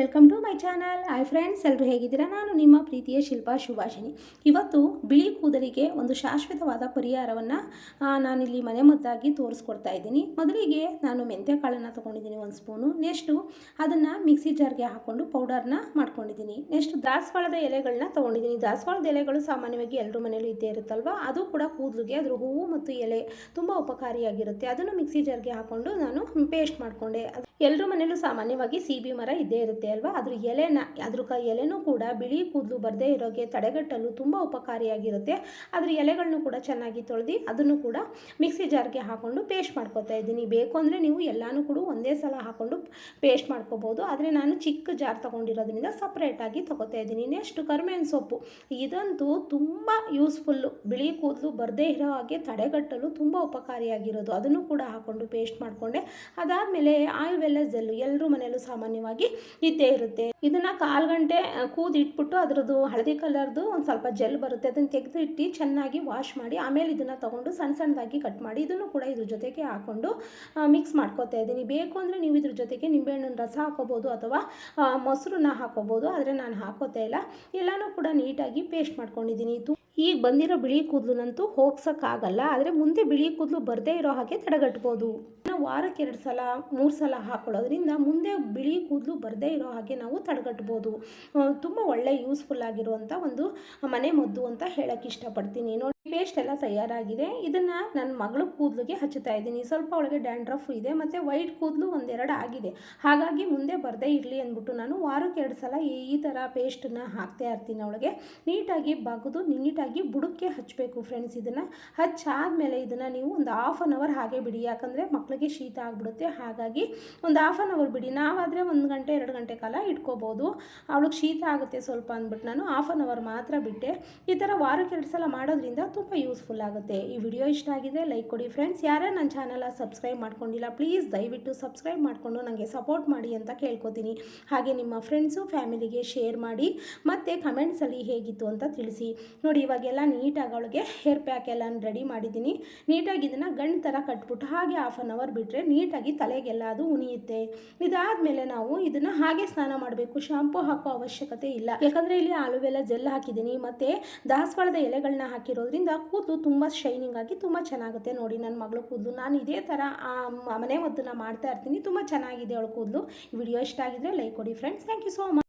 Welcome to my channel hi friends ಎಲ್ಲರೂ ಹೇಗಿದ್ದೀರಾ? ನಾನು ನಿಮ್ಮ ಪ್ರೀತಿಯ ಶಿಲ್ಪಾ ಶುಭಾಷಿಣಿ ಇವತ್ತು ಬಿಳಿ ಕೂದಲಿಗೆ ಒಂದು ಶಾಶ್ವತವಾದ ಪರಿಹಾರವನ್ನು ನಾನಿಲ್ಲಿ ಮನೆ ಮದ್ದಾಗಿ ತೋರಿಸ್ಕೊಡ್ತಾ ಇದ್ದೀನಿ. ಮೊದಲಿಗೆ ನಾನು ಮೆಂತ್ಯ ಕಾಳನ್ನು ತೊಗೊಂಡಿದ್ದೀನಿ ಒಂದು ಸ್ಪೂನು ನೆಕ್ಸ್ಟು ಅದನ್ನು ಮಿಕ್ಸಿ ಜಾರ್ಗೆ ಹಾಕ್ಕೊಂಡು ಪೌಡರ್ನ ಮಾಡ್ಕೊಂಡಿದ್ದೀನಿ. ನೆಕ್ಸ್ಟ್ ದಾಸವಾಳದ ಎಲೆಗಳನ್ನ ತೊಗೊಂಡಿದ್ದೀನಿ. ದಾಸವಾಳದ ಎಲೆಗಳು ಸಾಮಾನ್ಯವಾಗಿ ಎಲ್ಲರ ಮನೆಯಲ್ಲೂ ಇದ್ದೇ ಇರುತ್ತಲ್ವ? ಅದು ಕೂಡ ಕೂದಲಿಗೆ, ಅದರ ಹೂವು ಮತ್ತು ಎಲೆ ತುಂಬ ಉಪಕಾರಿಯಾಗಿರುತ್ತೆ. ಅದನ್ನು ಮಿಕ್ಸಿ ಜಾರ್ಗೆ ಹಾಕ್ಕೊಂಡು ನಾನು ಪೇಸ್ಟ್ ಮಾಡಿಕೊಂಡೆ. ಎಲ್ಲರ ಮನೆಯಲ್ಲೂ ಸಾಮಾನ್ಯವಾಗಿ ಸೀಬಿ ಮರ ಇದ್ದೇ ಇರುತ್ತೆ. ಅಲ್ವಾ? ಅದ್ರ ಎಲೆನ, ಅದ್ರ ಕ ಎಲೆನೂ ಕೂಡ ಬಿಳಿ ಕೂದಲು ಬರದೇ ಇರೋಕ್ಕೆ ತಡೆಗಟ್ಟಲು ತುಂಬ ಉಪಕಾರಿಯಾಗಿರುತ್ತೆ. ಅದ್ರ ಎಲೆಗಳನ್ನು ಕೂಡ ಚೆನ್ನಾಗಿ ತೊಳೆದು ಅದನ್ನು ಕೂಡ ಮಿಕ್ಸಿ ಜಾರ್ಗೆ ಹಾಕ್ಕೊಂಡು ಪೇಸ್ಟ್ ಮಾಡ್ಕೊತಾ ಇದ್ದೀನಿ. ಬೇಕು ಅಂದರೆ ನೀವು ಎಲ್ಲಾನು ಕೂಡ ಒಂದೇ ಸಲ ಹಾಕ್ಕೊಂಡು ಪೇಸ್ಟ್ ಮಾಡ್ಕೋಬೋದು. ಆದರೆ ನಾನು ಚಿಕ್ಕ ಜಾರ್ ತೊಗೊಂಡಿರೋದ್ರಿಂದ ಸಪ್ರೇಟಾಗಿ ತೊಗೋತಾ ಇದ್ದೀನಿ. ನೆಕ್ಸ್ಟ್ ಕರ್ಮೇನ್ ಸೊಪ್ಪು. ಇದಂತೂ ತುಂಬ ಯೂಸ್ಫುಲ್ಲು ಬಿಳಿ ಕೂದಲು ಬರದೇ ಇರೋ ಹಾಗೆ ತಡೆಗಟ್ಟಲು ತುಂಬ ಉಪಕಾರಿಯಾಗಿರೋದು. ಅದನ್ನು ಕೂಡ ಹಾಕ್ಕೊಂಡು ಪೇಸ್ಟ್ ಮಾಡಿಕೊಂಡೆ. ಅದಾದಮೇಲೆ ಆಯುರ್ವೇದ ಜೆಲ್ಲು. ಎಲ್ಲರೂ ಮನೆಯಲ್ಲೂ ಸಾಮಾನ್ಯವಾಗಿ ಇದ್ದೇ ಇರುತ್ತೆ. ಇದನ್ನ ಕಾಲು ಗಂಟೆ ಕೂದು ಇಟ್ಬಿಟ್ಟು ಅದರದ್ದು ಹಳದಿ ಕಲರ್ದು ಒಂದು ಸ್ವಲ್ಪ ಜೆಲ್ ಬರುತ್ತೆ. ಅದನ್ನು ತೆಗೆದು ಇಟ್ಟು ಚೆನ್ನಾಗಿ ವಾಶ್ ಮಾಡಿ, ಆಮೇಲೆ ಇದನ್ನು ತಗೊಂಡು ಸಣ್ಣ ಸಣ್ಣದಾಗಿ ಕಟ್ ಮಾಡಿ, ಇದನ್ನು ಕೂಡ ಇದ್ರ ಜೊತೆಗೆ ಹಾಕೊಂಡು ಮಿಕ್ಸ್ ಮಾಡ್ಕೊತಾ ಇದ್ದೀನಿ. ಬೇಕು ಅಂದರೆ ನೀವು ಇದ್ರ ಜೊತೆಗೆ ನಿಂಬೆಹಣ್ಣಿನ ರಸ ಹಾಕೋಬೋದು ಅಥವಾ ಮೊಸರನ್ನ ಹಾಕೋಬೋದು, ಆದರೆ ನಾನು ಹಾಕೋತಾ ಇಲ್ಲ. ಎಲ್ಲನೂ ಕೂಡ ನೀಟಾಗಿ ಪೇಸ್ಟ್ ಮಾಡ್ಕೊಂಡಿದ್ದೀನಿ. ಈಗ ಬಂದಿರೋ ಬಿಳಿ ಕೂದಲನ್ನಂತೂ ಹೋಗ್ಸೋಕ್ಕಾಗಲ್ಲ, ಆದರೆ ಮುಂದೆ ಬಿಳಿ ಕೂದಲು ಬರದೇ ಇರೋ ಹಾಗೆ ತಡೆಗಟ್ಬೋದು. ನಾವು ವಾರಕ್ಕೆ ಎರಡು ಸಲ, ಮೂರು ಸಲ ಹಾಕೊಳ್ಳೋದ್ರಿಂದ ಮುಂದೆ ಬಿಳಿ ಕೂದಲು ಬರದೇ ಇರೋ ಹಾಗೆ ನಾವು ತಡೆಗಟ್ಬೋದು. ತುಂಬ ಒಳ್ಳೆ ಯೂಸ್ಫುಲ್ ಆಗಿರುವಂಥ ಒಂದು ಮನೆ ಮದ್ದು ಅಂತ ಹೇಳೋಕ್ಕೆ ಇಷ್ಟಪಡ್ತೀನಿ. ನೋಡಿ ಪೇಸ್ಟ್ ಎಲ್ಲ ತಯಾರಾಗಿದೆ. ಇದನ್ನು ನನ್ನ ಮಗಳ ಕೂದಲಿಗೆ ಹಚ್ಚುತ್ತಾ ಇದ್ದೀನಿ. ಸ್ವಲ್ಪ ಒಳಗೆ ಡ್ಯಾಂಡ್ರಫ್ ಇದೆ, ಮತ್ತು ವೈಟ್ ಕೂದಲು ಒಂದೆರಡು ಆಗಿದೆ. ಹಾಗಾಗಿ ಮುಂದೆ ಬರದೇ ಇರಲಿ ಅಂದ್ಬಿಟ್ಟು ನಾನು ವಾರಕ್ಕೆ ಎರಡು ಸಲ ಈ ಥರ ಪೇಸ್ಟನ್ನ ಹಾಕ್ತಾ ಇರ್ತೀನಿ. ಅವಳಿಗೆ ನೀಟಾಗಿ ಬಗೆದು ನೀಟಾಗಿ ಬುಡಕ್ಕೆ ಹಚ್ಚಬೇಕು ಫ್ರೆಂಡ್ಸ್ ಇದನ್ನು. ಹಚ್ಚಾದಮೇಲೆ ಇದನ್ನು ನೀವು ಒಂದು ಹಾಫ್ ಆನ್ ಅವರ್ ಹಾಗೆ ಬಿಡಿ. ಯಾಕಂದರೆ ಮಕ್ಕಳಿಗೆ ಶೀತ ಆಗಿಬಿಡುತ್ತೆ. ಹಾಗಾಗಿ ಒಂದು ಹಾಫ್ ಆನ್ ಅವರ್ ಬಿಡಿ. ನಾವಾದರೆ ಒಂದು ಗಂಟೆ, ಎರಡು ಗಂಟೆ ಕಾಲ ಇಟ್ಕೋಬೋದು. ಅವಳಿಗೆ ಶೀತ ಆಗುತ್ತೆ ಸ್ವಲ್ಪ ಅಂದ್ಬಿಟ್ಟು ನಾನು ಹಾಫ್ ಆನ್ ಅವರ್ ಮಾತ್ರ ಬಿಟ್ಟೆ. ಈ ಥರ ವಾರಕ್ಕೆ ಎರಡು ಸಲ ಮಾಡೋದ್ರಿಂದ ತುಂಬ ಯೂಸ್ಫುಲ್ ಆಗುತ್ತೆ. ಈ ವಿಡಿಯೋ ಇಷ್ಟ ಆಗಿದೆ ಲೈಕ್ ಕೊಡಿ ಫ್ರೆಂಡ್ಸ್ ಯಾರೇ ನನ್ನ ಚಾನಲ್ ಸಬ್ಸ್ಕ್ರೈಬ್ ಮಾಡ್ಕೊಂಡಿಲ್ಲ ಪ್ಲೀಸ್ ದಯವಿಟ್ಟು ಸಬ್ಸ್ಕ್ರೈಬ್ ಮಾಡಿಕೊಂಡು ನನಗೆ ಸಪೋರ್ಟ್ ಮಾಡಿ ಅಂತ ಕೇಳ್ಕೊತೀನಿ. ಹಾಗೆ ನಿಮ್ಮ ಫ್ರೆಂಡ್ಸು ಫ್ಯಾಮಿಲಿಗೆ ಶೇರ್ ಮಾಡಿ. ಮತ್ತು ಕಮೆಂಟ್ಸಲ್ಲಿ ಹೇಗಿತ್ತು ಅಂತ ತಿಳಿಸಿ. ನೋಡಿ ಇವಾಗೆಲ್ಲ ನೀಟಾಗಿ ಅವಳಿಗೆ ಹೇರ್ ಪ್ಯಾಕ್ ಎಲ್ಲ ರೆಡಿ ಮಾಡಿದ್ದೀನಿ. ನೀಟಾಗಿ ಇದನ್ನು ಗಂಡು ಥರ ಕಟ್ಬಿಟ್ಟು ಹಾಗೆ ಹಾಫ್ ಆನ್ ಅವರ್ ಬಿಟ್ಟರೆ ನೀಟಾಗಿ ತಲೆಗೆಲ್ಲ ಅದು ಉಣಿಯುತ್ತೆ. ಇದಾದಮೇಲೆ ನಾವು ಇದನ್ನು ಹಾಗೆ ಸ್ನಾನ ಮಾಡಬೇಕು. ಶಾಂಪು ಹಾಕೋ ಅವಶ್ಯಕತೆ ಇಲ್ಲ. ಯಾಕಂದರೆ ಇಲ್ಲಿ ಆಲೂವೆಲ್ಲ ಜೆಲ್ ಹಾಕಿದ್ದೀನಿ. ಮತ್ತು ದಾಸವಾಳದ ಎಲೆಗಳನ್ನ ಹಾಕಿರೋದ್ರಿಂದ ಕೂದಲು ತುಂಬ ಶೈನಿಂಗ್ ಆಗಿ ತುಂಬ ಚೆನ್ನಾಗುತ್ತೆ. ನೋಡಿ ನನ್ನ ಮಗಳು ಕೂದಲು. ನಾನು ಇದೇ ಥರ ಮನೆ ಮದ್ದನ್ನ ಮಾಡ್ತಾ ಇರ್ತೀನಿ. ತುಂಬ ಚೆನ್ನಾಗಿದೆ ಅವಳು ಕೂದಲು. ವಿಡಿಯೋ ಇಷ್ಟ ಆಗಿದ್ರೆ ಲೈಕ್ ಕೊಡಿ friends thank you so much